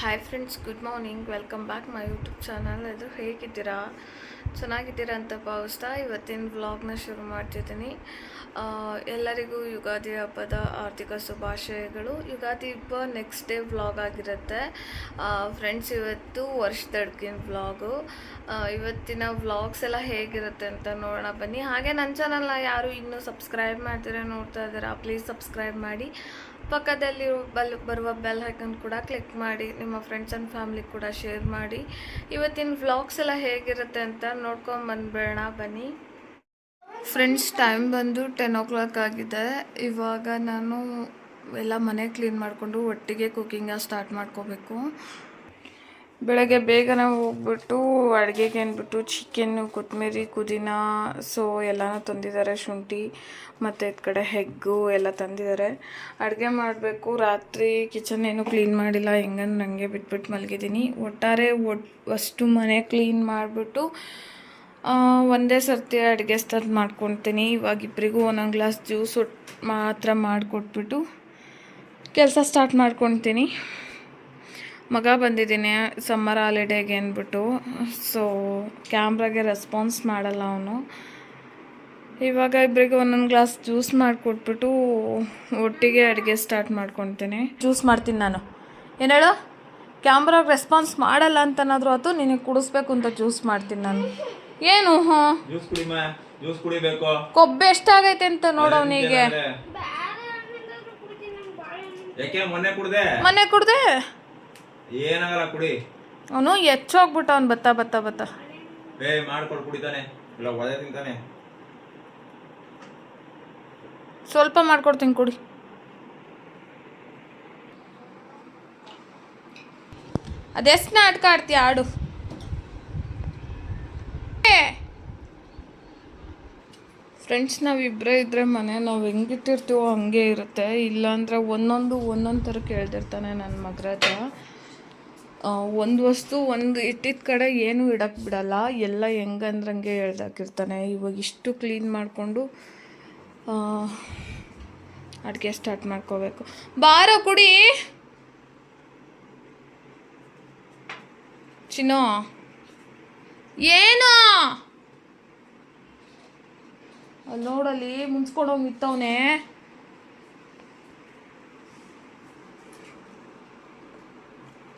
Hi friends good morning welcome back my YouTube channel ಇದು ಹೇಗಿದ್ದೀರಾ? ಚೆನ್ನಾಗಿದ್ದೀರಾ ಅಂತ ಭಾವಿಸ್ತಾ ಇವತ್ತಿನ ವ್ಲಾಗ್ನ ಶುರು ಮಾಡ್ತಿದ್ದೀನಿ. ಎಲ್ಲರಿಗೂ ಯುಗಾದಿ ಹಬ್ಬದ ಆರ್ಥಿಕ ಶುಭಾಶಯಗಳು. ಯುಗಾದಿ ಹಬ್ಬ ನೆಕ್ಸ್ಟ್ ಡೇ ವ್ಲಾಗ್ ಆಗಿರುತ್ತೆ. ಫ್ರೆಂಡ್ಸ್ ಇವತ್ತು ವರ್ಷದಡ್ಕಿನ ವ್ಲಾಗು ಇವತ್ತಿನ ವ್ಲಾಗ್ಸ್ ಎಲ್ಲ ಹೇಗಿರುತ್ತೆ ಅಂತ ನೋಡೋಣ ಬನ್ನಿ. ಹಾಗೆ ನನ್ನ ಚಾನಲ್ನ ಯಾರು ಇನ್ನೂ ಸಬ್ಸ್ಕ್ರೈಬ್ ಮಾಡ್ತೀರಾ ನೋಡ್ತಾ ಇದ್ದೀರಾ ಪ್ಲೀಸ್ ಸಬ್ಸ್ಕ್ರೈಬ್ ಮಾಡಿ. ಪಕ್ಕದಲ್ಲಿ ಬಲ್, ಬರುವ ಬೆಲ್ ಐಕನ್ ಕೂಡ ಕ್ಲಿಕ್ ಮಾಡಿ, ನಿಮ್ಮ ಫ್ರೆಂಡ್ಸ್ ಆ್ಯಂಡ್ ಫ್ಯಾಮಿಲಿ ಕೂಡ ಶೇರ್ ಮಾಡಿ. ಇವತ್ತಿನ ವ್ಲಾಗ್ಸ್ ಎಲ್ಲ ಹೇಗಿರುತ್ತೆ ಅಂತ ನೋಡ್ಕೊಂಡು ಬಂದ್ಬಿಡೋಣ, ಬನ್ನಿ. ಫ್ರೆಂಡ್ಸ್ ಟೈಮ್ ಬಂದು ಟೆನ್ ಓ ಕ್ಲಾಕ್ ಆಗಿದೆ. ಇವಾಗ ನಾನು ಎಲ್ಲ ಮನೆ ಕ್ಲೀನ್ ಮಾಡಿಕೊಂಡು ಒಟ್ಟಿಗೆ ಕುಕ್ಕಿಂಗ ಸ್ಟಾರ್ಟ್ ಮಾಡ್ಕೋಬೇಕು. ಬೆಳಗ್ಗೆ ಬೇಗನೆ ಹೋಗ್ಬಿಟ್ಟು, ಅಡುಗೆಗೆ ಅಂದ್ಬಿಟ್ಟು ಚಿಕನ್ನು ಕೊತ್ತಂಬರಿ ಪುದೀನ ಸೊ ಎಲ್ಲನೂ ತಂದಿದ್ದಾರೆ, ಶುಂಠಿ, ಮತ್ತು ಈ ಕಡೆ ಹೆಗ್ಗು ಎಲ್ಲ ತಂದಿದ್ದಾರೆ. ಅಡುಗೆ ಮಾಡಬೇಕು. ರಾತ್ರಿ ಕಿಚನ್ ಏನು ಕ್ಲೀನ್ ಮಾಡಿಲ್ಲ ಹೆಂಗಂದ್ರೆ ನನಗೆ ಬಿಟ್ಬಿಟ್ಟು ಮಲಗಿದ್ದೀನಿ. ಒಟ್ಟಾರೆ ಒಟ್ಟು ಅಷ್ಟು ಮನೆ ಕ್ಲೀನ್ ಮಾಡಿಬಿಟ್ಟು ಒಂದೇ ಸರ್ತಿ ಅಡುಗೆ ಸ್ಟಾರ್ಟ್ ಮಾಡ್ಕೊತೀನಿ. ಇವಾಗ ಇಬ್ಬರಿಗೂ ಒಂದೊಂದು ಗ್ಲಾಸ್ ಜ್ಯೂಸ್ ಮಾತ್ರ ಮಾಡಿಕೊಟ್ಬಿಟ್ಟು, ಕೆಲಸ ಸ್ಟಾರ್ಟ್ ಮಾಡ್ಕೊತೀನಿ. ಮಗ ಬಂದಿದ್ದೀನಿ ಸಮ್ಮರ್ ಹಾಲಿಡೇಗೆ ಅಂದ್ಬಿಟ್ಟು. ಸೊ ಕ್ಯಾಮ್ರಾಗೆ ರೆಸ್ಪಾನ್ಸ್ ಮಾಡಲ್ಲ ಅವನು. ಇವಾಗ ಇಬ್ಬರಿಗೆ ಒಂದೊಂದು ಗ್ಲಾಸ್ ಜ್ಯೂಸ್ ಮಾಡಿಕೊಟ್ಬಿಟ್ಟು ಒಟ್ಟಿಗೆ ಅಡುಗೆ ಸ್ಟಾರ್ಟ್ ಮಾಡ್ಕೊತೀನಿ. ಜ್ಯೂಸ್ ಮಾಡ್ತೀನಿ ನಾನು. ಏನು ಹೇಳು? ಕ್ಯಾಮ್ರಾಗೆ ರೆಸ್ಪಾನ್ಸ್ ಮಾಡಲ್ಲ ಅಂತನಾದರೂ ಅದು ನಿನಗೆ ಕುಡಿಸ್ಬೇಕು ಅಂತ ಜ್ಯೂಸ್ ಮಾಡ್ತೀನಿ ನಾನು. ಏನು? ಹಾಂ? ಜ್ಯೂಸ್ ಕುಡಿಮ ಜ್ಯೂಸ್ ಕುಡಿಬೇಕು. ಕೊಬ್ಬು ಎಷ್ಟಾಗೈತೆ ಅಂತ ನೋಡವನಿಗೆ ಮೊನ್ನೆ ಕುಡ್ದೆ? ಮನೆ ಕುಡ್ದೆ? ಏನಾಗಲ್ಲ ಕುಡಿ. ಅವನು ಹೆಚ್ಚೋಗ್ಬಿಟ್ಟ ಅವ್ನು ಬತ್ತಾ ಬತ್ತಾ ಬತ್ತಾ. ಏ ಮಾಡ್ಕೊಂಡು ಕುಡಿತಾನೆ. ಇಲ್ಲ ಒದೆ ತಿಂತಾನೆ. ಸ್ವಲ್ಪ ಮಾಡ್ಕೊಡ್ತೀನಿ ಕುಡಿ. ಅದೆಷ್ಟು ನಾಟಕ ಆಡ್ತೀಯ ಆಡು. ಫ್ರೆಂಡ್ಸ್ ನಾವಿಬ್ಬರೇ ಇದ್ದರೆ ಮನೆ ನಾವು ಹೆಂಗಿಟ್ಟಿರ್ತೀವೋ ಹಂಗೆ ಇರುತ್ತೆ. ಇಲ್ಲಾಂದ್ರೆ ಒಂದೊಂದು ಒಂದೊಂದು ಥರ ಕೇಳ್ದಿರ್ತಾನೆ ನನ್ನ ಮಗರಾಜ. ಒಂದು ವಸ್ತು ಒಂದು ಇಟ್ಟಿದ್ದ ಕಡೆ ಏನು ಇಡಕ್ಕೆ ಬಿಡಲ್ಲ. ಎಲ್ಲ ಹೆಂಗಂದ್ರಂಗೆ ಎಳ್ದಾಕಿರ್ತಾನೆ. ಇವಾಗ ಇಷ್ಟು ಕ್ಲೀನ್ ಮಾಡಿಕೊಂಡು ಅಡುಗೆ ಸ್ಟಾರ್ಟ್ ಮಾಡ್ಕೋಬೇಕು. ಬಾರೋ ಕುಡಿ. ಚಿನೋ ಏನೋ? ನೋಡಲಿ ನೋಡಲ್ಲಿ ಮುನ್ಸ್ಕೊಂಡು ಹೋಗಿ ನಿಂತವನೆ.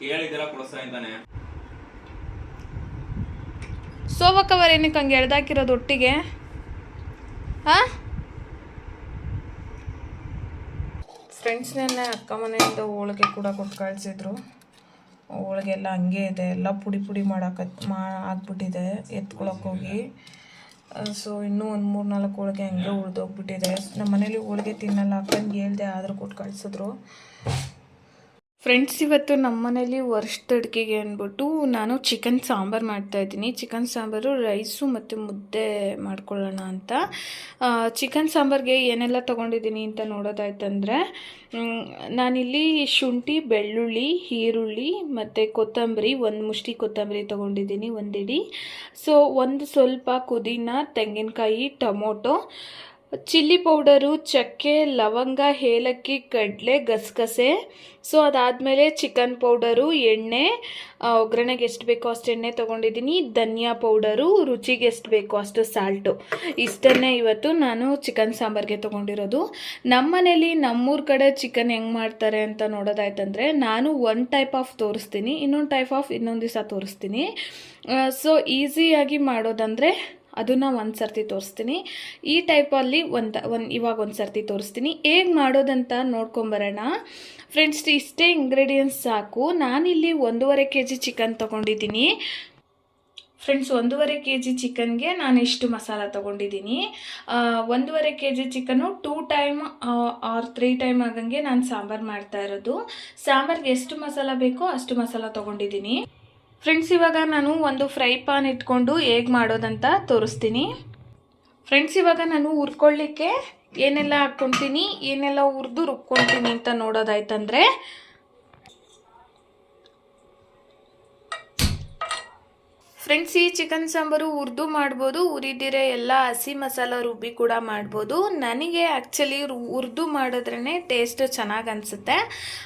ಕೇಳಿದ್ದೆಲ್ಲ ಕೊಡಿಸ್ತಾ ಇದ್ದಾನೆ. ಕವರ್ ಏನಕ್ಕೆ ಹಂಗೆ ಎಳ್ದಾಕಿರೋದು ಒಟ್ಟಿಗೆ? ಹಾಂ ಫ್ರೆಂಡ್ಸ್ನೆಲ್ಲ ಅಕ್ಕ ಮನೆಯಿಂದ ಹೋಳಿಗೆ ಕೂಡ ಕೊಟ್ಟು ಕಳಿಸಿದ್ರು. ಹೋಳಿಗೆ ಎಲ್ಲ ಹಂಗೆ ಇದೆ ಎಲ್ಲ ಪುಡಿ ಪುಡಿ ಮಾಡಕ್ಕೆ ಮಾ ಆಗ್ಬಿಟ್ಟಿದೆ ಎತ್ಕೊಳಕ್ಕೆ ಹೋಗಿ. ಸೊ ಇನ್ನೂ ಒಂದು ಮೂರು ನಾಲ್ಕು ಹೋಳಿಗೆ ಹಂಗೆ ಉಳ್ದೋಗ್ಬಿಟ್ಟಿದೆ. ನಮ್ಮ ಮನೇಲಿ ಹೋಳಿಗೆ ತಿನ್ನಲ್ಲ ಅಕ್ಕಂಗೆ ಹೇಳ್ದೆ ಆದರೂ ಕೊಟ್ಟು ಕಳಿಸಿದ್ರು. ಫ್ರೆಂಡ್ಸ್ ಇವತ್ತು ನಮ್ಮ ಮನೇಲಿ ವರ್ಷದ ಅಡುಗೆಗೆ ಅಂದ್ಬಿಟ್ಟು ನಾನು ಚಿಕನ್ ಸಾಂಬಾರು ಮಾಡ್ತಾಯಿದ್ದೀನಿ ಚಿಕನ್ ಸಾಂಬಾರು ರೈಸು ಮತ್ತು ಮುದ್ದೆ ಮಾಡ್ಕೊಳ್ಳೋಣ ಅಂತ. ಚಿಕನ್ ಸಾಂಬಾರಿಗೆ ಏನೆಲ್ಲ ತೊಗೊಂಡಿದ್ದೀನಿ ಅಂತ ನೋಡೋದಾಯ್ತಂದರೆ ನಾನಿಲ್ಲಿ ಶುಂಠಿ, ಬೆಳ್ಳುಳ್ಳಿ, ಈರುಳ್ಳಿ ಮತ್ತು ಕೊತ್ತಂಬರಿ, ಒಂದು ಮುಷ್ಟಿ ಕೊತ್ತಂಬರಿ ತೊಗೊಂಡಿದ್ದೀನಿ ಒಂದಿಡಿ. ಸೊ ಒಂದು ಸ್ವಲ್ಪ ಪುದೀನ, ತೆಂಗಿನಕಾಯಿ, ಟೊಮೊಟೊ ಚಿಲ್ಲಿ ಪೌಡರು, ಚಕ್ಕೆ, ಲವಂಗ, ಏಲಕ್ಕಿ, ಕಡಲೆ, ಗಸಗಸೆ. ಸೊ ಅದಾದಮೇಲೆ ಚಿಕನ್ ಪೌಡರು, ಎಣ್ಣೆ. ಒಗ್ಗರಣೆಗೆ ಎಷ್ಟು ಬೇಕೋ ಅಷ್ಟು ಎಣ್ಣೆ ತೊಗೊಂಡಿದ್ದೀನಿ. ಧನಿಯಾ ಪೌಡರು, ರುಚಿಗೆ ಎಷ್ಟು ಬೇಕೋ ಅಷ್ಟು ಸಾಲ್ಟು. ಇಷ್ಟನ್ನೇ ಇವತ್ತು ನಾನು ಚಿಕನ್ ಸಾಂಬಾರಿಗೆ ತೊಗೊಂಡಿರೋದು. ನಮ್ಮ ಮನೇಲಿ ನಮ್ಮೂರ ಕಡೆ ಚಿಕನ್ ಹೆಂಗೆ ಮಾಡ್ತಾರೆ ಅಂತ ನೋಡೋದಾಯ್ತಂದರೆ, ನಾನು ಒಂದು ಟೈಪ್ ಆಫ್ ತೋರಿಸ್ತೀನಿ, ಇನ್ನೊಂದು ಟೈಪ್ ಆಫ್ ಇನ್ನೊಂದು ದಿವಸ ತೋರಿಸ್ತೀನಿ. ಸೊ ಈಸಿಯಾಗಿ ಮಾಡೋದಂದರೆ ಅದನ್ನು ಒಂದು ಸರ್ತಿ ತೋರಿಸ್ತೀನಿ. ಈ ಟೈಪಲ್ಲಿ ಒಂದು ಒಂದು, ಇವಾಗ ಒಂದು ಸರ್ತಿ ತೋರಿಸ್ತೀನಿ. ಹೇಗೆ ಮಾಡೋದಂತ ನೋಡ್ಕೊಂಬರೋಣ. ಫ್ರೆಂಡ್ಸ್ ಇಷ್ಟೇ ಇಂಗ್ರೀಡಿಯೆಂಟ್ಸ್ ಸಾಕು. ನಾನಿಲ್ಲಿ ಒಂದೂವರೆ ಕೆ ಜಿ ಚಿಕನ್ ತೊಗೊಂಡಿದ್ದೀನಿ. ಫ್ರೆಂಡ್ಸ್ ಒಂದೂವರೆ ಕೆ ಜಿ ಚಿಕನ್ಗೆ ನಾನು ಇಷ್ಟು ಮಸಾಲ ತೊಗೊಂಡಿದ್ದೀನಿ. ಒಂದೂವರೆ K G chicken two time or three time ಆಗಂಗೆ ನಾನು ಸಾಂಬಾರು ಮಾಡ್ತಾ ಇರೋದು. ಸಾಂಬಾರ್ಗೆ ಎಷ್ಟು ಮಸಾಲ ಬೇಕೋ ಅಷ್ಟು ಮಸಾಲ ತೊಗೊಂಡಿದ್ದೀನಿ. ಫ್ರೆಂಡ್ಸ್ ಇವಾಗ ನಾನು ಒಂದು ಫ್ರೈ ಪಾನ್ ಇಟ್ಕೊಂಡು ಹೇಗೆ ಮಾಡೋದಂತ ತೋರಿಸ್ತೀನಿ. ಫ್ರೆಂಡ್ಸ್ ಇವಾಗ ನಾನು ಹುರ್ಕೊಳ್ಳಿಕ್ಕೆ ಏನೆಲ್ಲ ಹಾಕ್ಕೊತೀನಿ, ಏನೆಲ್ಲ ಹುರಿದು ರುಬ್ಕೊಳ್ತೀನಿ ಅಂತ ನೋಡೋದಾಯ್ತಂದ್ರೆ ಫ್ರೆಂಡ್ಸ್ ಈ ಚಿಕನ್ ಸಾಂಬಾರು ಹುರಿದು ಮಾಡ್ಬೋದು ಹುರಿದಿರೋ ಎಲ್ಲ ಹಸಿ ಮಸಾಲ ರುಬ್ಬಿ ಕೂಡ ಮಾಡ್ಬೋದು. ನನಗೆ ಆ್ಯಕ್ಚುಲಿ ಹುರಿದು ಮಾಡಿದ್ರೇ ಟೇಸ್ಟ್ ಚೆನ್ನಾಗಿ ಅನಿಸುತ್ತೆ.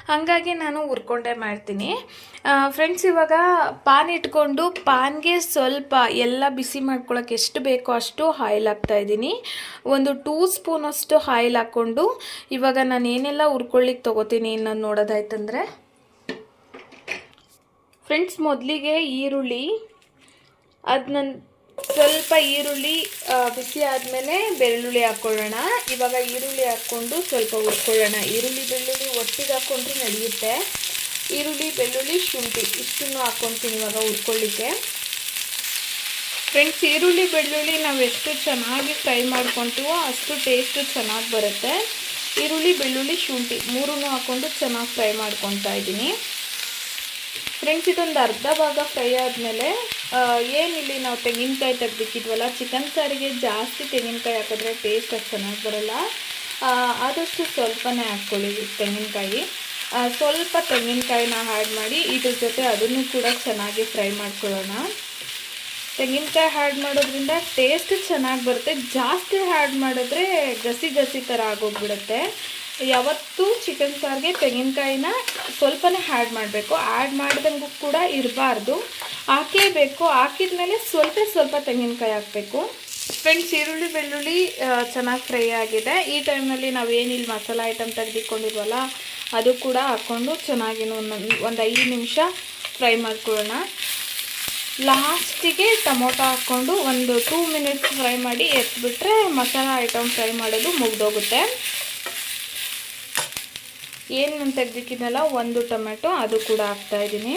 ಹಾಗಾಗಿ ನಾನು ಹುರ್ಕೊಂಡೇ ಮಾಡ್ತೀನಿ. ಫ್ರೆಂಡ್ಸ್ ಇವಾಗ ಪಾನ್ ಇಟ್ಕೊಂಡು ಪಾನ್ಗೆ ಸ್ವಲ್ಪ ಎಲ್ಲ ಬಿಸಿ ಮಾಡ್ಕೊಳ್ಳೋಕೆ ಎಷ್ಟು ಬೇಕೋ ಅಷ್ಟು ಆಯಿಲ್ ಹಾಕ್ತಾ ಇದ್ದೀನಿ. ಒಂದು ಟೂ ಸ್ಪೂನಷ್ಟು ಆಯಿಲ್ ಹಾಕ್ಕೊಂಡು, ಇವಾಗ ನಾನು ಏನೆಲ್ಲ ಹುರ್ಕೊಳ್ಳಿಕ್ಕೆ ತೊಗೋತೀನಿ ನಾನು ನೋಡೋದಾಯ್ತಂದರೆ. ಫ್ರೆಂಡ್ಸ್ ಮೊದಲಿಗೆ ಈರುಳ್ಳಿ ಅದನ್ನ ಸ್ವಲ್ಪ ಈರುಳ್ಳಿ ಬಿಸಿ ಆದಮೇಲೆ ಬೆಳ್ಳುಳ್ಳಿ ಹಾಕ್ಕೊಳ್ಳೋಣ. ಇವಾಗ ಈರುಳ್ಳಿ ಹಾಕ್ಕೊಂಡು ಸ್ವಲ್ಪ ಹುರ್ಕೊಳ್ಳೋಣ. ಈರುಳ್ಳಿ, ಬೆಳ್ಳುಳ್ಳಿ ಒಟ್ಟಿಗೆ ಹಾಕ್ಕೊಂಡ್ರೆ ನಡೆಯುತ್ತೆ. ಈರುಳ್ಳಿ, ಬೆಳ್ಳುಳ್ಳಿ, ಶುಂಠಿ ಇಷ್ಟನ್ನು ಹಾಕ್ಕೊತೀನಿ ಇವಾಗ ಹುರ್ಕೊಳ್ಳಿಕ್ಕೆ. ಫ್ರೆಂಡ್ಸ್ ಈರುಳ್ಳಿ, ಬೆಳ್ಳುಳ್ಳಿ ನಾವು ಎಷ್ಟು ಚೆನ್ನಾಗಿ ಫ್ರೈ ಮಾಡ್ಕೊತೀವೋ ಅಷ್ಟು ಟೇಸ್ಟು ಚೆನ್ನಾಗಿ ಬರುತ್ತೆ. ಈರುಳ್ಳಿ, ಬೆಳ್ಳುಳ್ಳಿ, ಶುಂಠಿ ಮೂರನ್ನು ಹಾಕ್ಕೊಂಡು ಚೆನ್ನಾಗಿ ಫ್ರೈ ಮಾಡ್ಕೊತಾ ಇದ್ದೀನಿ. ಫ್ರೆಂಡ್ಸ್, ಇದೊಂದು ಅರ್ಧ ಭಾಗ ಫ್ರೈ ಆದಮೇಲೆ ಏನಿಲ್ಲಿ ನಾವು ತೆಂಗಿನಕಾಯಿ ತೆಗೆದಿಕ್ಕಿದ್ವಲ್ಲ ಚಿಕನ್ ಸಾರಿಗೆ ಜಾಸ್ತಿ ತೆಂಗಿನಕಾಯಿ ಹಾಕಿದ್ರೆ ಟೇಸ್ಟ್ ಅಷ್ಟು ಚೆನ್ನಾಗಿ ಬರೋಲ್ಲ. ಆದಷ್ಟು ಸ್ವಲ್ಪನೇ ಹಾಕ್ಕೊಳ್ಳಿ ತೆಂಗಿನಕಾಯಿ. ಸ್ವಲ್ಪ ತೆಂಗಿನಕಾಯಿನ ಹ್ಯಾಡ್ ಮಾಡಿ, ಇದ್ರ ಜೊತೆ ಅದನ್ನು ಕೂಡ ಚೆನ್ನಾಗಿ ಫ್ರೈ ಮಾಡ್ಕೊಳ್ಳೋಣ. ತೆಂಗಿನಕಾಯಿ ಹ್ಯಾಡ್ ಮಾಡೋದ್ರಿಂದ ಟೇಸ್ಟ್ ಚೆನ್ನಾಗಿ ಬರುತ್ತೆ. ಜಾಸ್ತಿ ಹ್ಯಾಡ್ ಮಾಡಿದ್ರೆ ಗಸಿ ಗಸಿ ಥರ ಆಗೋಗ್ಬಿಡುತ್ತೆ. ಯಾವತ್ತೂ ಚಿಕನ್ ಸಾರಿಗೆ ತೆಂಗಿನಕಾಯಿನ ಸ್ವಲ್ಪನೇ ಆ್ಯಡ್ ಮಾಡಬೇಕು. ಆ್ಯಡ್ ಮಾಡಿದಂಗೂ ಕೂಡ ಇರಬಾರ್ದು. ಹಾಕೇಬೇಕು ಹಾಕಿದ್ಮೇಲೆ ಸ್ವಲ್ಪ ಸ್ವಲ್ಪ ತೆಂಗಿನಕಾಯಿ ಹಾಕಬೇಕು. ಫ್ರೆಂಡ್ಸ್ ಈರುಳ್ಳಿ ಬೆಳ್ಳುಳ್ಳಿ ಚೆನ್ನಾಗಿ ಫ್ರೈ ಆಗಿದೆ. ಈ ಟೈಮಲ್ಲಿ ನಾವೇನಿಲ್ಲಿ ಮಸಾಲ ಐಟಮ್ ತೆಗೆದಿಕೊಂಡಿದ್ವಲ್ಲ, ಅದು ಕೂಡ ಹಾಕ್ಕೊಂಡು ಚೆನ್ನಾಗಿ ಒಂದು ಐದು ನಿಮಿಷ ಫ್ರೈ ಮಾಡ್ಕೊಳ್ಳೋಣ. ಲಾಸ್ಟಿಗೆ ಟೊಮೊಟೊ ಹಾಕ್ಕೊಂಡು ಒಂದು ಟೂ ಮಿನಿಟ್ಸ್ ಫ್ರೈ ಮಾಡಿ ಎತ್ಬಿಟ್ರೆ ಮಸಾಲ ಐಟಮ್ ಫ್ರೈ ಮಾಡೋದು ಮುಗ್ದೋಗುತ್ತೆ. ಏನು ನಾನು ತೆಗ್ದಿಕ್ಕಿದ್ನಲ್ಲ ಒಂದು ಟೊಮೆಟೊ, ಅದು ಕೂಡ ಹಾಕ್ತಾ ಇದ್ದೀನಿ.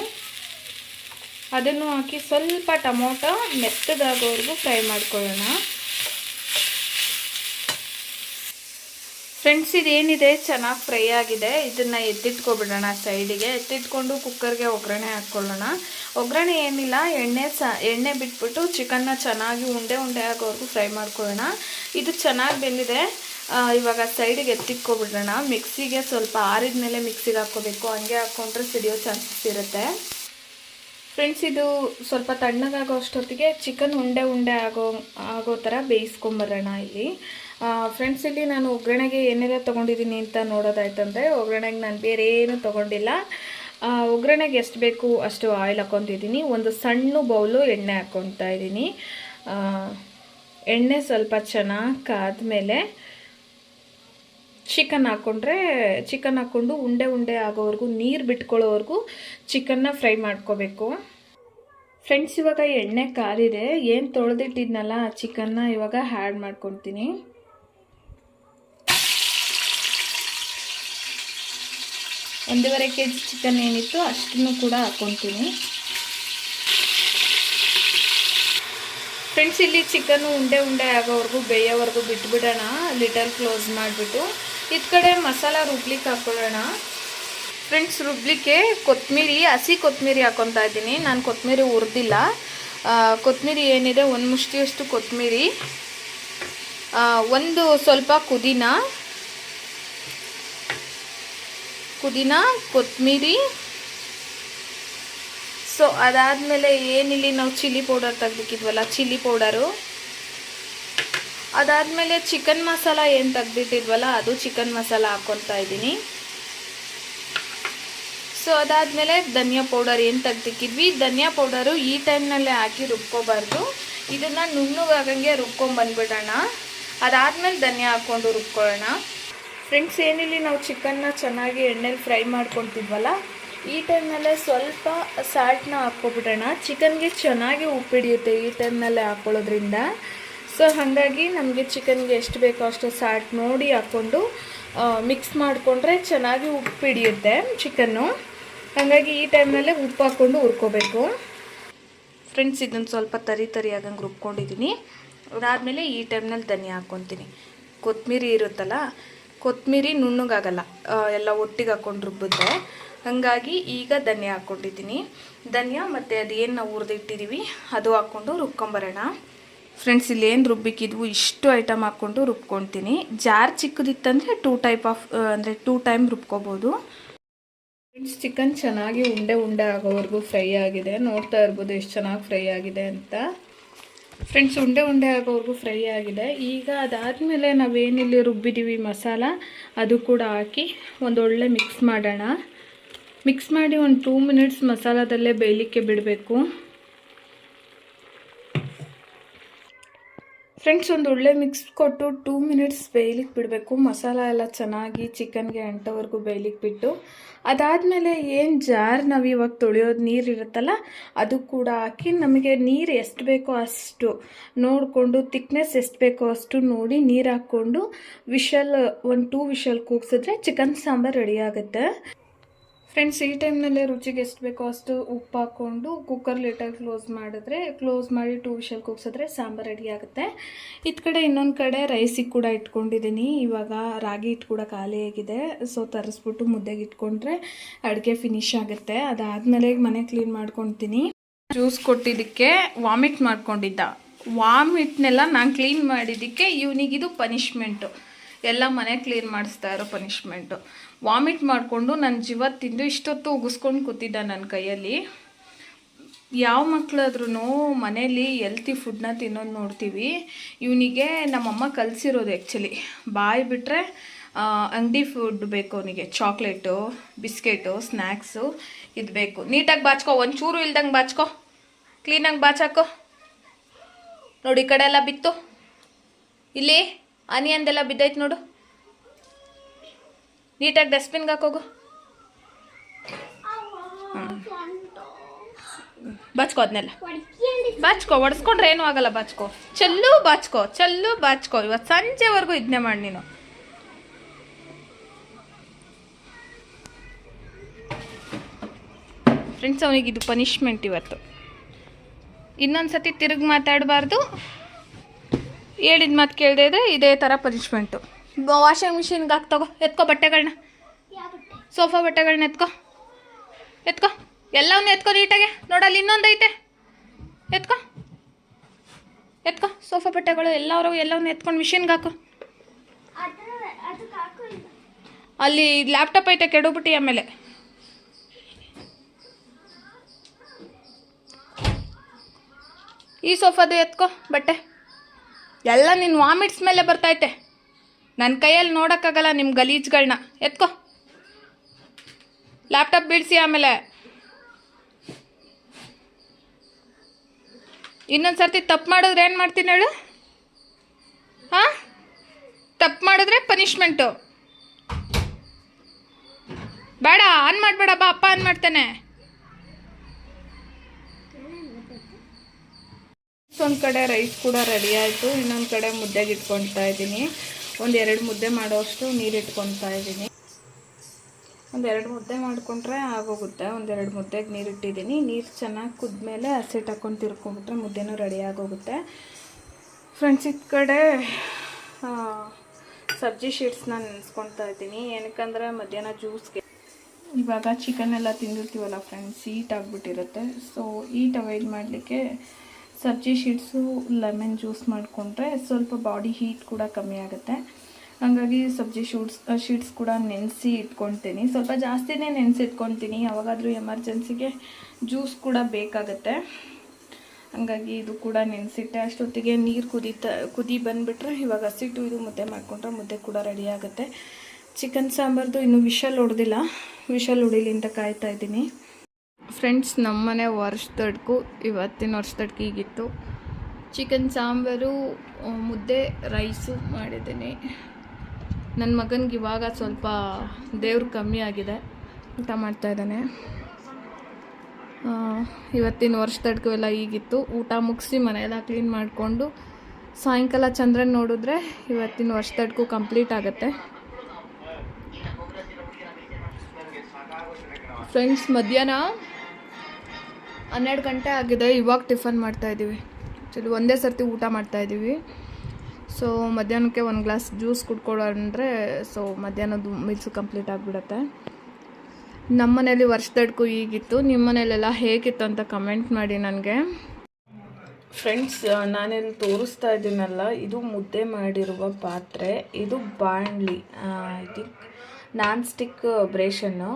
ಅದನ್ನು ಹಾಕಿ ಸ್ವಲ್ಪ ಟೊಮೊಟೊ ಮೆತ್ತದಾಗೋವರೆಗೂ ಫ್ರೈ ಮಾಡ್ಕೊಳ್ಳೋಣ. ಫ್ರೆಂಡ್ಸ್, ಇದೇನಿದೆ? ಚೆನ್ನಾಗಿ ಫ್ರೈ ಆಗಿದೆ. ಇದನ್ನು ಎತ್ತಿಟ್ಕೊಬಿಡೋಣ ಸೈಡಿಗೆ. ಎತ್ತಿಟ್ಕೊಂಡು ಕುಕ್ಕರ್ಗೆ ಒಗ್ಗರಣೆ ಹಾಕ್ಕೊಳ್ಳೋಣ. ಒಗ್ಗರಣೆ ಏನಿಲ್ಲ, ಎಣ್ಣೆ ಸ, ಎಣ್ಣೆ ಬಿಟ್ಬಿಟ್ಟು ಚಿಕನ್ನ ಚೆನ್ನಾಗಿ ಉಂಡೆ ಉಂಡೆ ಆಗೋವರೆಗೂ ಫ್ರೈ ಮಾಡ್ಕೊಳ್ಳೋಣ. ಇದು ಚೆನ್ನಾಗಿ ಬೆಂದಿದೆ. ಇವಾಗ ಸೈಡಿಗೆ ಎತ್ತಿಕ್ಕೊಬಿಡೋಣ ಮಿಕ್ಸಿಗೆ ಸ್ವಲ್ಪ ಆರಿದ ಮೇಲೆ ಮಿಕ್ಸಿಗೆ ಹಾಕ್ಕೋಬೇಕು. ಹಂಗೆ ಹಾಕ್ಕೊಂಡ್ರೆ ಸಿಡಿಯೋ ಚಾನ್ಸಸ್ ಇರುತ್ತೆ. ಫ್ರೆಂಡ್ಸ್ ಇದು ಸ್ವಲ್ಪ ತಣ್ಣಗಾಗೋ ಅಷ್ಟೊತ್ತಿಗೆ ಚಿಕನ್ ಉಂಡೆ ಉಂಡೆ ಆಗೋ ಆಗೋ ಥರ ಬೇಯಿಸ್ಕೊಂಬರೋಣ ಇಲ್ಲಿ. ಫ್ರೆಂಡ್ಸ್ ಇಲ್ಲಿ ನಾನು ಒಗ್ಗರಣೆಗೆ ಏನೆಲ್ಲ ತೊಗೊಂಡಿದ್ದೀನಿ ಅಂತ ನೋಡೋದಾಯ್ತಂದರೆ, ಒಗ್ಗರಣೆಗೆ ನಾನು ಬೇರೆ ಏನು ತೊಗೊಂಡಿಲ್ಲ. ಒಗ್ಗರಣೆಗೆ ಎಷ್ಟು ಬೇಕು ಅಷ್ಟು ಆಯಿಲ್ ಹಾಕ್ಕೊತಿದ್ದೀನಿ ಒಂದು ಸಣ್ಣ ಬೌಲು ಎಣ್ಣೆ ಹಾಕ್ಕೊತಾ ಇದ್ದೀನಿ. ಎಣ್ಣೆ ಸ್ವಲ್ಪ ಚೆನ್ನಾಗಿ ಕಾದ್ಮೇಲೆ ಚಿಕನ್ ಹಾಕ್ಕೊಂಡ್ರೆ ಚಿಕನ್ ಹಾಕ್ಕೊಂಡು ಉಂಡೆ ಉಂಡೆ ಆಗೋವರೆಗೂ, ನೀರು ಬಿಟ್ಕೊಳ್ಳೋವರೆಗೂ ಚಿಕನ್ನ ಫ್ರೈ ಮಾಡ್ಕೋಬೇಕು. ಫ್ರೆಂಡ್ಸ್ ಇವಾಗ ಎಣ್ಣೆ ಕಾದಿದೆ ಏನು ತೊಳೆದಿಟ್ಟಿದ್ನಲ್ಲ ಆ ಚಿಕನ್ನ ಇವಾಗ ಹ್ಯಾಡ್ ಮಾಡ್ಕೊತೀನಿ ಒಂದೂವರೆ ಕೆ ಜಿ ಚಿಕನ್ ಏನಿತ್ತು ಅಷ್ಟನ್ನು ಕೂಡ ಹಾಕ್ಕೊತೀನಿ ಫ್ರೆಂಡ್ಸ್ ಇಲ್ಲಿ ಚಿಕನ್ ಉಂಡೆ ಉಂಡೆ ಆಗೋವರೆಗೂ ಬೇಯೋವರೆಗೂ ಬಿಟ್ಬಿಡೋಣ. ಲಿಟಲ್ ಕ್ಲೋಸ್ ಮಾಡಿಬಿಟ್ಟು. ಇದ್ ಕಡೆ ಮಸಾಲ ರುಬ್ಲಿಕ್ಕೆ ಹಾಕೊಳ್ಳೋಣ. ಫ್ರೆಂಡ್ಸ್ ರುಬ್ಲಿಕ್ಕೆ ಕೊತ್ತಂಬರಿ ಹಸಿ ಕೊತ್ತಂಬರಿ ಹಾಕೊತಾ ಇದ್ದೀನಿ. ನಾನು ಕೊತ್ತಂಬರಿ ಹುರಿದಿಲ್ಲ. ಕೊತ್ತಂಬರಿ ಏನಿದೆ? ಒಂದು ಮುಷ್ಟಿಯಷ್ಟು ಕೊತ್ತಂಬರಿ ಒಂದು ಸ್ವಲ್ಪ ಕುದಿನ ಕುದಿನ ಕೊತ್ತಂಬರಿ ಸೊ ಅದಾದಮೇಲೆ ಏನಿಲ್ಲಿ ನಾವು ಚಿಲ್ಲಿ ಪೌಡರ್ ತೆಗ್ದಿಕ್ಕಿದ್ವಲ್ಲ ಚಿಲ್ಲಿ ಪೌಡರು ಅದಾದಮೇಲೆ ಚಿಕನ್ ಮಸಾಲ ಏನು ತೆಗ್ದಿಟ್ಟಿದ್ವಲ್ಲ, ಅದು ಚಿಕನ್ ಮಸಾಲ ಹಾಕ್ಕೊತಾ ಇದ್ದೀನಿ. ಸೊ ಅದಾದಮೇಲೆ ಧನಿಯಾ ಪೌಡರ್ ಏನು ತೆಗ್ದಿಕ್ಕಿದ್ವಿ ಧನಿಯಾ ಪೌಡರು ಈ ಟೈಮ್ನಲ್ಲೇ ಹಾಕಿ ರುಬ್ಕೋಬಾರ್ದು. ಇದನ್ನು ನುಣ್ಣಗಾಗಂಗೆ ರುಬ್ಕೊಂಬಂದ್ಬಿಡೋಣ ಅದಾದಮೇಲೆ ಧನಿಯಾ ಹಾಕ್ಕೊಂಡು ರುಬ್ಕೊಳ್ಳೋಣ. ಫ್ರೆಂಡ್ಸ್ ಏನಿಲ್ಲಿ ನಾವು ಚಿಕನ್ನ ಚೆನ್ನಾಗಿ ಎಣ್ಣೆಲಿ ಫ್ರೈ ಮಾಡ್ಕೊತಿದ್ವಲ್ಲ ಈ ಟೈಮ್ನಲ್ಲೇ ಸ್ವಲ್ಪ ಸಾಲ್ಟ್ನ ಹಾಕ್ಕೊಬಿಡೋಣ. ಚಿಕನ್ಗೆ ಚೆನ್ನಾಗಿ ಉಪ್ಪಿಡಿಯುತ್ತೆ ಈ ಟೈಮ್ನಲ್ಲೇ ಹಾಕ್ಕೊಳ್ಳೋದ್ರಿಂದ ಸೊ ಹಾಗಾಗಿ ನಮಗೆ ಚಿಕನ್ಗೆ ಎಷ್ಟು ಬೇಕೋ ಅಷ್ಟು ಸಾಲ್ಟ್ ನೋಡಿ ಹಾಕ್ಕೊಂಡು ಮಿಕ್ಸ್ ಮಾಡಿಕೊಂಡ್ರೆ ಚೆನ್ನಾಗಿ ಉಪ್ಪು ಹಿಡಿಯುತ್ತೆ ಚಿಕನ್ನು. ಹಾಗಾಗಿ ಈ ಟೈಮ್ನಲ್ಲೇ ಉಪ್ಪು ಹಾಕ್ಕೊಂಡು ಹುರ್ಕೋಬೇಕು. ಫ್ರೆಂಡ್ಸ್ ಇದನ್ನು ಸ್ವಲ್ಪ ತರಿ ತರಿ ಆಗಂಗೆ ರುಬ್ಕೊಂಡಿದ್ದೀನಿ. ಅದಾದಮೇಲೆ ಈ ಟೈಮ್ನಲ್ಲಿ ಧನಿಯಾ ಹಾಕ್ಕೊತೀನಿ. ಕೊತ್ತಂಬರಿ ಇರುತ್ತಲ್ಲ ಕೊತ್ತಂಬರಿ ನುಣ್ಣಗಾಗಲ್ಲ ಎಲ್ಲ ಒಟ್ಟಿಗೆ ಹಾಕ್ಕೊಂಡು ರುಬ್ಬಿದ್ರೆ. ಹಾಗಾಗಿ ಈಗ ಧನಿಯಾ ಹಾಕ್ಕೊಂಡಿದ್ದೀನಿ. ಧನಿಯಾ ಮತ್ತು ಅದೇನು ನಾವು ಹುರಿದಿಟ್ಟಿದ್ದೀವಿ, ಅದು ಹಾಕ್ಕೊಂಡು ರುಬ್ಕೊಂಬರೋಣ. ಫ್ರೆಂಡ್ಸ್ ಇಲ್ಲಿ ಏನು ರುಬ್ಬಿಕ್ಕಿದ್ವು? ಇಷ್ಟು ಐಟಮ್ ಹಾಕ್ಕೊಂಡು ರುಬ್ಕೊತೀನಿ. ಜಾರ್ ಚಿಕ್ಕದಿತ್ತಂದರೆ ಟೂ ಟೈಪ್ ಆಫ್ ಅಂದರೆ ಟೂ ಟೈಮ್ ರುಬ್ಕೋಬೋದು. ಫ್ರೆಂಡ್ಸ್ ಚಿಕನ್ ಚೆನ್ನಾಗಿ ಉಂಡೆ ಉಂಡೆ ಆಗೋವರೆಗೂ ಫ್ರೈ ಆಗಿದೆ. ನೋಡ್ತಾ ಇರ್ಬೋದು ಎಷ್ಟು ಚೆನ್ನಾಗಿ ಫ್ರೈ ಆಗಿದೆ ಅಂತ. ಫ್ರೆಂಡ್ಸ್ ಉಂಡೆ ಉಂಡೆ ಆಗೋವರೆಗೂ ಫ್ರೈ ಆಗಿದೆ. ಈಗ ಅದಾದಮೇಲೆ ನಾವೇನಿಲ್ಲಿ ರುಬ್ಬಿದ್ದೀವಿ ಮಸಾಲ, ಅದು ಕೂಡ ಹಾಕಿ ಒಂದೊಳ್ಳೆ ಮಿಕ್ಸ್ ಮಾಡೋಣ. ಮಿಕ್ಸ್ ಮಾಡಿ ಒಂದು ಟೂ ಮಿನಿಟ್ಸ್ ಮಸಾಲದಲ್ಲೇ ಬೇಯಲಿಕ್ಕೆ ಬಿಡಬೇಕು. ಫ್ರೆಂಡ್ಸ್ ಒಂದು ಒಳ್ಳೆ ಮಿಕ್ಸ್ ಕೊಟ್ಟು ಟೂ ಮಿನಿಟ್ಸ್ ಬೇಯ್ಲಿಕ್ಕೆ ಬಿಡಬೇಕು. ಮಸಾಲ ಎಲ್ಲ ಚೆನ್ನಾಗಿ ಚಿಕನ್ಗೆ ಅಂಟೋವರೆಗೂ ಬೇಯ್ಲಿಕ್ಕೆ ಬಿಟ್ಟು. ಅದಾದಮೇಲೆ ಏನು ಜಾರ್ ನಾವು ಇವಾಗ ತೊಳೆಯೋದು ನೀರು ಇರುತ್ತಲ್ಲ, ಅದು ಕೂಡ ಹಾಕಿ ನಮಗೆ ನೀರು ಎಷ್ಟು ಬೇಕೋ ಅಷ್ಟು ನೋಡಿಕೊಂಡು ತಿಕ್ನೆಸ್ ಎಷ್ಟು ಬೇಕೋ ಅಷ್ಟು ನೋಡಿ ನೀರು ಹಾಕ್ಕೊಂಡು, ವಿಷಲ್, ಒಂದು ಟೂ ವಿಷಲ್ ಕೂಗ್ಸಿದ್ರೆ ಚಿಕನ್ ಸಾಂಬಾರು ರೆಡಿ ಆಗುತ್ತೆ. ಫ್ರೆಂಡ್ಸ್ ಈ ಟೈಮ್ನಲ್ಲೇ ರುಚಿಗೆ ಎಷ್ಟು ಬೇಕೋ ಅಷ್ಟು ಉಪ್ಪು ಹಾಕ್ಕೊಂಡು ಕುಕ್ಕರ್ ಲೇಟಾಗಿ ಕ್ಲೋಸ್ ಮಾಡಿದ್ರೆ ಕ್ಲೋಸ್ ಮಾಡಿ ಟೂ ವಿಷಲ್ ಕೂಗ್ಸಿದ್ರೆ ಸಾಂಬಾರು ರೆಡಿ ಆಗುತ್ತೆ. ಇದು ಕಡೆ ಇನ್ನೊಂದು ಕಡೆ ರೈಸಿಗೆ ಕೂಡ ಇಟ್ಕೊಂಡಿದ್ದೀನಿ ಇವಾಗ ರಾಗಿ ಹಿಟ್ಟು ಕೂಡ ಖಾಲಿಯಾಗಿದೆ ಸೊ ತರಿಸ್ಬಿಟ್ಟು ಮುದ್ದೆಗೆ ಇಟ್ಕೊಂಡ್ರೆ ಅಡುಗೆ ಫಿನಿಶ್ ಆಗುತ್ತೆ. ಅದಾದಮೇಲೆ ಮನೆ ಕ್ಲೀನ್ ಮಾಡ್ಕೊತೀನಿ. ಜ್ಯೂಸ್ ಕೊಟ್ಟಿದ್ದಕ್ಕೆ ವಾಮಿಟ್ ಮಾಡ್ಕೊಂಡಿದ್ದ. ವಾಮಿಟ್ನೆಲ್ಲ ನಾನು ಕ್ಲೀನ್ ಮಾಡಿದ್ದಕ್ಕೆ ಇವನಿಗಿದು ಪನಿಷ್ಮೆಂಟು ಎಲ್ಲ ಮನೆ ಕ್ಲೀನ್ ಮಾಡಿಸ್ತಾ ಇರೋ ಪನಿಷ್ಮೆಂಟು ವಾಮಿಟ್ ಮಾಡಿಕೊಂಡು ನನ್ನ ಜೀವ ತಿಂದು ಇಷ್ಟೊತ್ತು ಉಗಿಸ್ಕೊಂಡು ಕೂತಿದ್ದ ನನ್ನ ಕೈಯಲ್ಲಿ. ಯಾವ ಮಕ್ಕಳಾದ್ರೂ ಮನೇಲಿ ಎಲ್ತಿ ಫುಡ್ನ ತಿನ್ನೋದು ನೋಡ್ತೀವಿ. ಇವನಿಗೆ ನಮ್ಮಮ್ಮ ಕಲಿಸಿರೋದು ಆ್ಯಕ್ಚುಲಿ ಬಾಯಿ ಬಿಟ್ಟರೆ ಅಂಗಡಿ ಫುಡ್ ಬೇಕು ಅವನಿಗೆ. ಚಾಕ್ಲೇಟು, ಬಿಸ್ಕೆಟು ಸ್ನ್ಯಾಕ್ಸು ಇದು ಬೇಕು. ನೀಟಾಗಿ ಬಾಚ್ಕೊ, ಒಂಚೂರು ಇಲ್ದಂಗೆ ಬಾಚ್ಕೊ. ಕ್ಲೀನಾಗಿ ಬಾಚಾಕೋ. ನೋಡಿ ಈ ಕಡೆ ಎಲ್ಲ ಬಿತ್ತು. ಇಲ್ಲಿ ಆನಿಯನ್ದೆಲ್ಲ ಬಿದ್ದೈತೆ ನೋಡು. ನೀಟಾಗಿ ಡಸ್ಟ್ಬಿನ್ಗೆ ಹಾಕೋಗು ಬಾಚ್ಕೋ ಅದನ್ನೆಲ್ಲ ಬಾಚ್ಕೋ, ಒಡ್ಸ್ಕೊಂಡ್ರೆ ಏನೂ ಆಗಲ್ಲ ಬಾಚ್ಕೋ. ಚೆಲ್ಲು ಬಾಚ್ಕೋ ಚೆಲ್ಲು ಬಾಚ್ಕೋ. ಇವತ್ತು ಸಂಜೆವರೆಗೂ ಇದನ್ನೇ ಮಾಡಿ ನೀನು. ಫ್ರೆಂಡ್ಸ್ ಅವನಿಗೆ ಇದು ಪನಿಷ್ಮೆಂಟ್ ಇವತ್ತು. ಇನ್ನೊಂದು ಸತಿ ತಿರುಗಿ ಮಾತಾಡಬಾರ್ದು. ಹೇಳಿದ ಮಾತು ಕೇಳದೆ ಇದ್ರೆ ಇದೇ ಥರ ಪನಿಷ್ಮೆಂಟು ವಾಷಿಂಗ್ ಮಿಷಿನ್ಗೆ ಹಾಕಿ ತಗೋ. ಎತ್ಕೋ ಬಟ್ಟೆಗಳನ್ನ ಸೋಫಾ ಬಟ್ಟೆಗಳನ್ನ ಎತ್ಕೋ. ಎತ್ಕೋ. ಎಲ್ಲವನ್ನೂ ಎತ್ಕೋ ನೀಟಾಗೆ ನೋಡಲ್ಲಿ ಇನ್ನೊಂದು ಐತೆ. ಎತ್ಕೋ. ಎತ್ಕೋ. ಸೋಫಾ ಬಟ್ಟೆಗಳು ಎಲ್ಲರೂ ಎಲ್ಲವನ್ನೂ ಎತ್ಕೊಂಡು ಮಿಷಿನ್ಗೆ ಹಾಕು. ಅಲ್ಲಿ ಲ್ಯಾಪ್ಟಾಪ್ ಐತೆ ಕೆಡೋಬಿಟ್ಟು ಆಮೇಲೆ. ಈ ಸೋಫಾದು ಎತ್ಕೋ ಬಟ್ಟೆ. ಎಲ್ಲ ನಿನ್ನ ವಾಮಿಟ್ಸ್ ಮೇಲೆ ಬರ್ತೈತೆ ನನ್ನ ಕೈಯಲ್ಲಿ ನೋಡೋಕ್ಕಾಗಲ್ಲ ನಿಮ್ಮ ಗಲೀಜ್ಗಳನ್ನ ಎತ್ಕೋ. ಲ್ಯಾಪ್ಟಾಪ್ ಬೀಳಿಸಿ ಆಮೇಲೆ. ಇನ್ನೊಂದು ಸರ್ತಿ ತಪ್ಪು ಮಾಡಿದ್ರೆ ಏನು ಮಾಡ್ತೀನಿ ಹೇಳು? ಹಾಂ? ತಪ್ಪು ಮಾಡಿದ್ರೆ ಪನಿಷ್ಮೆಂಟು ಬೇಡ ಆನ್ ಮಾಡಬೇಡ, ಬಾ, ಅಪ್ಪ ಆನ್ ಮಾಡ್ತಾನೆ. ಒಂದು ಕಡೆ ರೈಸ್ ಕೂಡ ರೆಡಿ ಆಯಿತು, ಇನ್ನೊಂದು ಕಡೆ ಮುದ್ದೆಗೆ ಇಟ್ಕೊಳ್ತಾ ಇದ್ದೀನಿ. ಒಂದು ಎರಡು ಮುದ್ದೆ ಮಾಡೋಷ್ಟು ನೀರು ಇಟ್ಕೊತಾ ಇದ್ದೀನಿ. ಒಂದೆರಡು ಮುದ್ದೆ ಮಾಡಿಕೊಂಡ್ರೆ ಆಗೋಗುತ್ತೆ. ಒಂದೆರಡು ಮುದ್ದೆಗೆ ನೀರು ಇಟ್ಟಿದ್ದೀನಿ. ನೀರು ಚೆನ್ನಾಗಿ ಕುದ್ಮೇಲೆ ಹಸಿಟ್ಟು ಹಾಕೊಂಡು ತಿರ್ಕೊಂಡ್ಬಿಟ್ರೆ ಮುದ್ದೆನೂ ರೆಡಿ ಆಗೋಗುತ್ತೆ. ಫ್ರೆಂಡ್ಸ್ ಇದ್ದ ಕಡೆ ಸಬ್ಜಿ ಶೀಟ್ಸ್ನ ನೆನೆಸ್ಕೊಳ್ತಾ ಇದ್ದೀನಿ. ಏನಕ್ಕಂದ್ರೆ ಮಧ್ಯಾಹ್ನ ಜ್ಯೂಸ್ಗೆ. ಇವಾಗ ಚಿಕನ್ ಎಲ್ಲ ತಿಂದಿರ್ತೀವಲ್ಲ ಫ್ರೆಂಡ್ಸ್ ಹೀಟ್ ಆಗಿಬಿಟ್ಟಿರುತ್ತೆ. ಸೊ ಈಟ್ ಅವಾಯ್ಡ್ ಮಾಡಲಿಕ್ಕೆ ಸಬ್ಜಿ ಶೀಟ್ಸು ಲೆಮನ್ ಜ್ಯೂಸ್ ಮಾಡಿಕೊಂಡ್ರೆ ಸ್ವಲ್ಪ ಬಾಡಿ ಹೀಟ್ ಕೂಡ ಕಮ್ಮಿ ಆಗುತ್ತೆ. ಹಾಗಾಗಿ ಸಬ್ಜಿ ಶೂಟ್ಸ್ ಶೀಟ್ಸ್ ಕೂಡ ನೆನೆಸಿ ಇಟ್ಕೊತೀನಿ ಸ್ವಲ್ಪ ಜಾಸ್ತಿನೇ ನೆನೆಸಿ ಇಟ್ಕೊತೀನಿ ಯಾವಾಗಾದರೂ ಎಮರ್ಜೆನ್ಸಿಗೆ ಜ್ಯೂಸ್ ಕೂಡ ಬೇಕಾಗುತ್ತೆ. ಹಂಗಾಗಿ ಇದು ಕೂಡ ನೆನೆಸಿಟ್ಟೆ. ಅಷ್ಟೊತ್ತಿಗೆ ನೀರು ಕುದೀತಾ, ಕುದಿ ಬಂದುಬಿಟ್ರೆ ಇವಾಗ ಹಸಿಟ್ಟು ಇದು ಮುದ್ದೆ ಮಾಡಿಕೊಂಡ್ರೆ ಮುದ್ದೆ ಕೂಡ ರೆಡಿ ಆಗುತ್ತೆ. ಚಿಕನ್ ಸಾಂಬಾರ್ದು ಇನ್ನೂ ವಿಷಲ್ ಹೊಡೆದಿಲ್ಲ. ವಿಷಲ್ ಹೊಡಿಲಿ ಅಂತ ಕಾಯ್ತಾ ಇದ್ದೀನಿ. ಫ್ರೆಂಡ್ಸ್ ನಮ್ಮನೆ ವರ್ಷದಡ್ಕು ಇವತ್ತಿನ ವರ್ಷದಡ್ಕು ಈಗಿತ್ತು ಚಿಕನ್ ಸಾಂಬಾರು ಮುದ್ದೆ, ರೈಸು ಮಾಡಿದ್ದೀನಿ. ನನ್ನ ಮಗನಿಗೆ ಇವಾಗ ಸ್ವಲ್ಪ ದೇವ್ರು ಕಮ್ಮಿ ಆಗಿದೆ ಊಟ ಮಾಡ್ತಾಯಿದ್ದಾನೆ ಇವತ್ತಿನ ವರ್ಷದಡ್ಕು ಎಲ್ಲ ಈಗಿತ್ತು ಊಟ ಮುಗಿಸಿ ಮನೆಯೆಲ್ಲ ಕ್ಲೀನ್ ಮಾಡಿಕೊಂಡು ಸಾಯಂಕಾಲ ಚಂದ್ರನ್ ನೋಡಿದ್ರೆ ಇವತ್ತಿನ ವರ್ಷದಡ್ಕು ಕಂಪ್ಲೀಟ್ ಆಗುತ್ತೆ. ಫ್ರೆಂಡ್ಸ್, ಮಧ್ಯಾಹ್ನ ಹನ್ನೆರಡು ಗಂಟೆ ಆಗಿದೆ, ಇವಾಗ ಟಿಫನ್ ಮಾಡ್ತಾ ಇದ್ದೀವಿ. ಆ್ಯಕ್ಚುಲಿ ಒಂದೇ ಸರ್ತಿ ಊಟ ಮಾಡ್ತಾ ಇದ್ದೀವಿ. ಸೊ ಮಧ್ಯಾಹ್ನಕ್ಕೆ ಒಂದು ಗ್ಲಾಸ್ ಜ್ಯೂಸ್ ಕುಡ್ಕೊಳ್ಳೋ ಅಂದರೆ ಸೊ ಮಧ್ಯಾಹ್ನದ ಮಿಲ್ಸ್ ಕಂಪ್ಲೀಟ್ ಆಗಿಬಿಡತ್ತೆ. ನಮ್ಮ ಮನೇಲಿ ವರ್ಷದಡ್ಕು ಈಗಿತ್ತು ನಿಮ್ಮ ಮನೇಲೆಲ್ಲ ಹೇಗಿತ್ತು ಅಂತ ಕಮೆಂಟ್ ಮಾಡಿ ನನಗೆ. ಫ್ರೆಂಡ್ಸ್ ನಾನೇನು ತೋರಿಸ್ತಾ ಇದ್ದೀನಲ್ಲ, ಇದು ಮುದ್ದೆ ಮಾಡಿರುವ ಪಾತ್ರೆ, ಇದು ಬಾಣಲಿ ಐ ಥಿಂಕ್ ನಾನ್ ಸ್ಟಿಕ್ ಬ್ರೇಷನ್ನು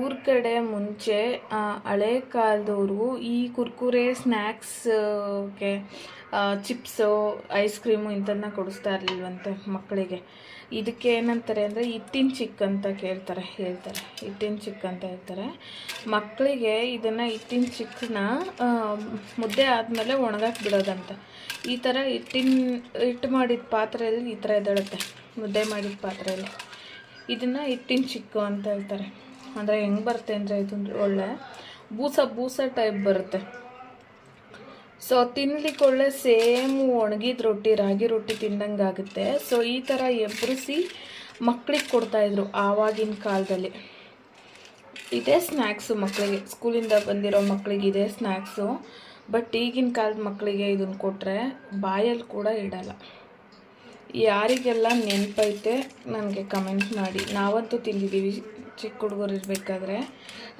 ಊರ ಕಡೆ ಮುಂಚೆ ಹಳೆ ಕಾಲದವರು ಈ ಕುರ್ಕುರೆ ಸ್ನ್ಯಾಕ್ಸ್ಗೆ ಚಿಪ್ಸು ಐಸ್ ಕ್ರೀಮು ಇಂಥದನ್ನ ಕೊಡಿಸ್ತಾ ಇರಲಿಲ್ವಂತೆ ಮಕ್ಕಳಿಗೆ. ಇದಕ್ಕೆ ಏನಂತಾರೆ ಅಂದರೆ ಹಿಟ್ಟಿನ ಚಿಕ್ ಅಂತ ಕೇಳ್ತಾರೆ, ಹೇಳ್ತಾರೆ. ಹಿಟ್ಟಿನ ಚಿಕ್ ಅಂತ ಹೇಳ್ತಾರೆ. ಮಕ್ಕಳಿಗೆ ಇದನ್ನು ಹಿಟ್ಟಿನ ಚಿಕ್ಕನ್ನ ಮುದ್ದೆ ಆದಮೇಲೆ ಒಣಗಾಕಿ ಬಿಡೋದಂತೆ. ಈ ಥರ ಹಿಟ್ಟಿನ ಹಿಟ್ಟು ಮಾಡಿದ ಪಾತ್ರೆಯಲ್ಲಿ ಈ ಥರ ಎದ್ದೇಳುತ್ತೆ ಮುದ್ದೆ ಮಾಡಿದ ಪಾತ್ರೆಯಲ್ಲಿ. ಇದನ್ನು ಹಿಟ್ಟಿನ ಚಿಕ್ಕು ಅಂತ ಹೇಳ್ತಾರೆ. ಅಂದರೆ ಹೆಂಗೆ ಬರುತ್ತೆ ಅಂದರೆ ಇದು ಒಳ್ಳೆ ಬೂಸ ಬೂಸ ಟೈಪ್ ಬರುತ್ತೆ. ಸೊ ತಿನ್ಲಿಕ್ಕೆ ಒಳ್ಳೆ ಸೇಮ್ ಒಣಗಿದ ರೊಟ್ಟಿ, ರಾಗಿ ರೊಟ್ಟಿ ತಿಂದಂಗೆ ಆಗುತ್ತೆ. ಸೊ ಈ ಥರ ಎಬ್ಬರಿಸಿ ಮಕ್ಳಿಗೆ ಕೊಡ್ತಾಯಿದ್ರು ಆವಾಗಿನ ಕಾಲದಲ್ಲಿ. ಇದೇ ಸ್ನ್ಯಾಕ್ಸು ಮಕ್ಕಳಿಗೆ ಸ್ಕೂಲಿಂದ ಬಂದಿರೋ ಮಕ್ಕಳಿಗೆ ಇದೇ ಸ್ನ್ಯಾಕ್ಸು ಬಟ್ ಈಗಿನ ಕಾಲದ ಮಕ್ಕಳಿಗೆ ಇದನ್ನು ಕೊಟ್ಟರೆ ಬಾಯಲ್ಲಿ ಕೂಡ ಇಡಲ್ಲ. ಯಾರಿಗೆಲ್ಲ ನೆನಪೈತೆ ನನಗೆ ಕಮೆಂಟ್ ಮಾಡಿ. ನಾವಂತೂ ತಿಂದಿದ್ದೀವಿ. ಚಿಕ್ಕ ಹುಡುಗರು ಇರಬೇಕಾದ್ರೆ.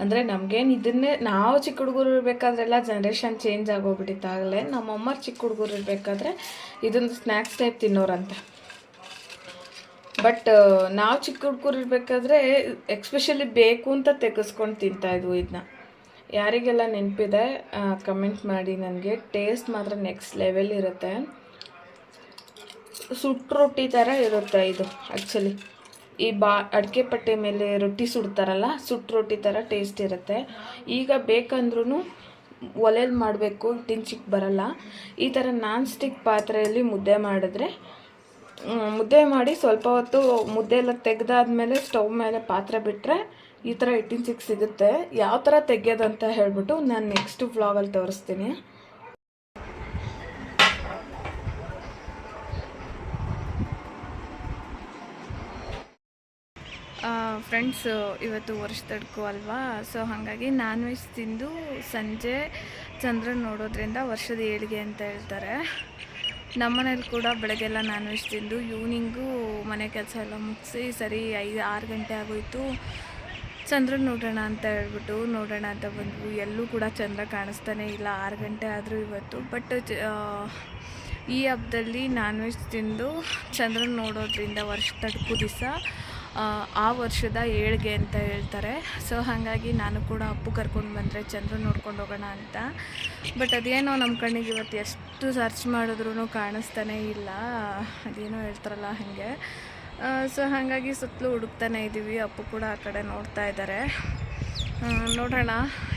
ಅಂದರೆ ನಮಗೇನು ಇದನ್ನೇ, ನಾವು ಚಿಕ್ಕ ಹುಡುಗರು ಇರಬೇಕಾದ್ರೆಲ್ಲ ಜನ್ರೇಷನ್ ಚೇಂಜ್ ಆಗೋಗ್ಬಿಟ್ಟಿತ್ತು ಆಗಲೇ ನಮ್ಮಮ್ಮ ಚಿಕ್ಕ ಹುಡುಗರು ಇರಬೇಕಾದ್ರೆ ಇದೊಂದು ಸ್ನ್ಯಾಕ್ಸ್ ಟೈಪ್ ತಿನ್ನೋರಂತೆ. ಬಟ್ ನಾವು ಚಿಕ್ಕ ಹುಡುಗರು ಇರಬೇಕಾದ್ರೆ ಎಕ್ಸ್ಪೆಷಲಿ ಬೇಕು ಅಂತ ತೆಗೆಸ್ಕೊಂಡು ತಿಂತಾಯಿದ್ವು ಇದನ್ನ ಯಾರಿಗೆಲ್ಲ ನೆನಪಿದೆ ಕಮೆಂಟ್ ಮಾಡಿ. ನನಗೆ ಟೇಸ್ಟ್ ಮಾತ್ರ ನೆಕ್ಸ್ಟ್ ಲೆವೆಲ್ ಇರುತ್ತೆ. ಸುಟ್ಟು ರೊಟ್ಟಿ ಥರ ಇರುತ್ತೆ ಇದು ಆ್ಯಕ್ಚುಲಿ ಈ ಬಾ, ಅಡಿಕೆ ಪಟ್ಟೆ ಮೇಲೆ ರೊಟ್ಟಿ ಸುಡ್ತಾರಲ್ಲ, ಸುಟ್ಟು ರೊಟ್ಟಿ ಥರ ಟೇಸ್ಟ್ ಇರುತ್ತೆ. ಈಗ ಬೇಕಂದ್ರೂ ಒಲೆಯಲ್ಲಿ ಮಾಡಬೇಕು ಚಿಕ್ಕ ಬರಲ್ಲ. ಈ ಥರ ನಾನ್ ಸ್ಟಿಕ್ ಪಾತ್ರೆಯಲ್ಲಿ ಮುದ್ದೆ ಮಾಡಿದ್ರೆ ಮುದ್ದೆ ಮಾಡಿ ಸ್ವಲ್ಪ ಹೊತ್ತು ಮುದ್ದೆ ಎಲ್ಲ ತೆಗೆದಾದ್ಮೇಲೆ ಸ್ಟವ್ ಮೇಲೆ ಪಾತ್ರೆ ಬಿಟ್ಟರೆ ಈ ಥರ ಇಟ್ಟಿನ ಸಿಗುತ್ತೆ. ಯಾವ ಥರ ತೆಗೆಯೋದಂತ ಹೇಳಿಬಿಟ್ಟು ನಾನು ನೆಕ್ಸ್ಟ್ ವ್ಲಾಗಲ್ಲಿ ತೋರಿಸ್ತೀನಿ. ಫ್ರೆಂಡ್ಸ್ ಇವತ್ತು ವರ್ಷದಡ್ಕು ಅಲ್ವಾ? ಸೊ ಹಾಗಾಗಿ ನಾನ್ ವೆಜ್ ತಿಂದು ಸಂಜೆ ಚಂದ್ರನ ನೋಡೋದ್ರಿಂದ ವರ್ಷದ ಏಳಿಗೆ ಅಂತ ಹೇಳ್ತಾರೆ. ನಮ್ಮನೇಲಿ ಕೂಡ ಬೆಳಗ್ಗೆಲ್ಲ ನಾನ್ ವೆಜ್ ತಿಂದು ಈವ್ನಿಂಗು ಮನೆ ಕೆಲಸ ಎಲ್ಲ ಮುಗಿಸಿ ಸರಿ ಐದು, ಆರು ಗಂಟೆ ಆಗೋಯ್ತು. ಚಂದ್ರ ನೋಡೋಣ ಅಂತ ಹೇಳ್ಬಿಟ್ಟು ನೋಡೋಣ ಅಂತ ಬಂದ್ವು. ಎಲ್ಲೂ ಕೂಡ ಚಂದ್ರ ಕಾಣಿಸ್ತಾನೆ ಇಲ್ಲ. ಆರು ಗಂಟೆ ಆದರೂ ಇವತ್ತು. ಬಟ್ ಈ ಹಬ್ಬದಲ್ಲಿ ನಾನ್ ವೆಜ್ ತಿಂದು ಚಂದ್ರನ ನೋಡೋದ್ರಿಂದ ವರ್ಷ ತಡ್ಕು ದಿವಸ ಆ ವರ್ಷದ ಏಳ್ಗೆ ಅಂತ ಹೇಳ್ತಾರೆ. ಸೊ ಹಾಗಾಗಿ ನಾನು ಕೂಡ ಅಪ್ಪು ಕರ್ಕೊಂಡು ಬಂದರೆ ಚಂದ್ರ ನೋಡ್ಕೊಂಡು ಹೋಗೋಣ ಅಂತ. ಬಟ್ ಅದೇನೋ ನಮ್ಮ ಕಣ್ಣಿಗೆ ಇವತ್ತು ಎಷ್ಟು ಸರ್ಚ್ ಮಾಡಿದ್ರೂ ಕಾಣಿಸ್ತಾನೇ ಇಲ್ಲ. ಅದೇನೋ ಹೇಳ್ತಾರಲ್ಲ ಹಾಗೆ. ಸೊ ಹಾಗಾಗಿ ಸುತ್ತಲೂ ಹುಡುಕ್ತಾನೆ ಇದ್ದೀವಿ ಅಪ್ಪು ಕೂಡ ಆ ಕಡೆ ನೋಡ್ತಾ ಇದ್ದಾರೆ ನೋಡೋಣ.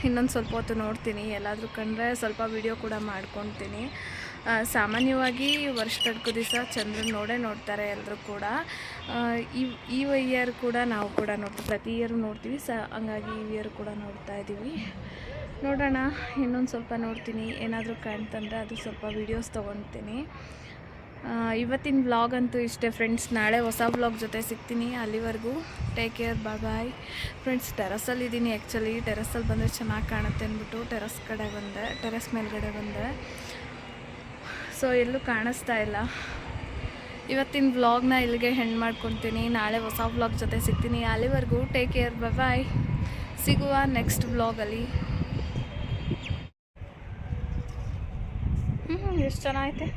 ಇನ್ನೊಂದು ಸ್ವಲ್ಪ ಹೊತ್ತು ನೋಡ್ತೀನಿ. ಎಲ್ಲಾದರೂ ಕಂಡ್ರೆ ಸ್ವಲ್ಪ ವಿಡಿಯೋ ಕೂಡ ಮಾಡ್ಕೊತೀನಿ. ಸಾಮಾನ್ಯವಾಗಿ ವರ್ಷದಡ್ಕು ದಿವಸ ಚಂದ್ರನ ನೋಡೇ ನೋಡ್ತಾರೆ ಎಲ್ಲರೂ ಕೂಡ. ಈ ಈ ಇಯರ್ ಕೂಡ ನಾವು ಕೂಡ ನೋಡ್ತೀವಿ. ಪ್ರತಿ ಇಯರ್ ನೋಡ್ತೀವಿ. ಸ, ಹಂಗಾಗಿ ಈ ಇಯರ್ ಕೂಡ ನೋಡ್ತಾ ಇದ್ದೀವಿ ನೋಡೋಣ. ಇನ್ನೊಂದು ಸ್ವಲ್ಪ ನೋಡ್ತೀನಿ. ಏನಾದರೂ ಕಾಣ್ತಂದರೆ ಅದು ಸ್ವಲ್ಪ ವೀಡಿಯೋಸ್ ತೊಗೊತೀನಿ. ಇವತ್ತಿನ ವ್ಲಾಗ್ ಅಂತೂ ಇಷ್ಟೇ ಫ್ರೆಂಡ್ಸ್ ನಾಳೆ ಹೊಸ ವ್ಲಾಗ್ ಜೊತೆ ಸಿಗ್ತೀನಿ ಅಲ್ಲಿವರೆಗೂ. Take care bye bye friends ಟೆರಸಲ್ಲಿ ಇದ್ದೀನಿ ಆ್ಯಕ್ಚುಲಿ ಟೆರಸಲ್ಲಿ ಬಂದರೆ ಚೆನ್ನಾಗಿ ಕಾಣುತ್ತೆ ಅಂದ್ಬಿಟ್ಟು ಟೆರಸ್ ಕಡೆ ಬಂದೆ. ಟೆರಸ್ ಮೇಲ್ಗಡೆ ಬಂದೆ. ಸೊ ಎಲ್ಲೂ ಕಾಣಿಸ್ತಾ ಇಲ್ಲ. ಇವತ್ತಿನ ವ್ಲಾಗ್ನ ಇಲ್ಲಿಗೆ ಹೆಣ್ಣು ಮಾಡ್ಕೊತೀನಿ. ನಾಳೆ ಹೊಸ ವ್ಲಾಗ್ ಜೊತೆ ಸಿಗ್ತೀನಿ. ಅಲ್ಲಿವರೆಗೂ ಟೇಕ್ ಕೇರ್ ಬಾಯ್ ಬಾಯ್ ಸಿಗುವ ನೆಕ್ಸ್ಟ್ ವ್ಲಾಗಲ್ಲಿ ಹ್ಞೂ ಎಷ್ಟು ಚೆನ್ನಾಗೈತೆ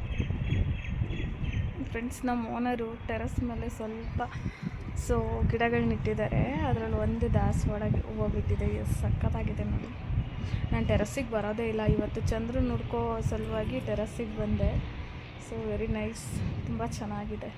ಫ್ರೆಂಡ್ಸ್ ನಮ್ಮ ಓನರು ಟೆರಸ್ ಮೇಲೆ ಸ್ವಲ್ಪ ಸೊ ಗಿಡಗಳನ್ನ ಇಟ್ಟಿದ್ದಾರೆ ಅದರಲ್ಲಿ ಒಂದು ದಾಸವಾಳ ಹೂವು ಎಷ್ಟು ಸಖತ್ತಾಗಿದೆ ನೋಡಿ. ನಾನು ಟೆರಸ್ಸಿಗೆ ಬರೋದೇ ಇಲ್ಲ. ಇವತ್ತು ಚಂದ್ರ ನೋಡ್ಕೋ ಸಲುವಾಗಿ ಟೆರಸ್ಸಿಗೆ ಬಂದೆ. ಸೊ ವೆರಿ ನೈಸ್ ತುಂಬ ಚೆನ್ನಾಗಿದೆ.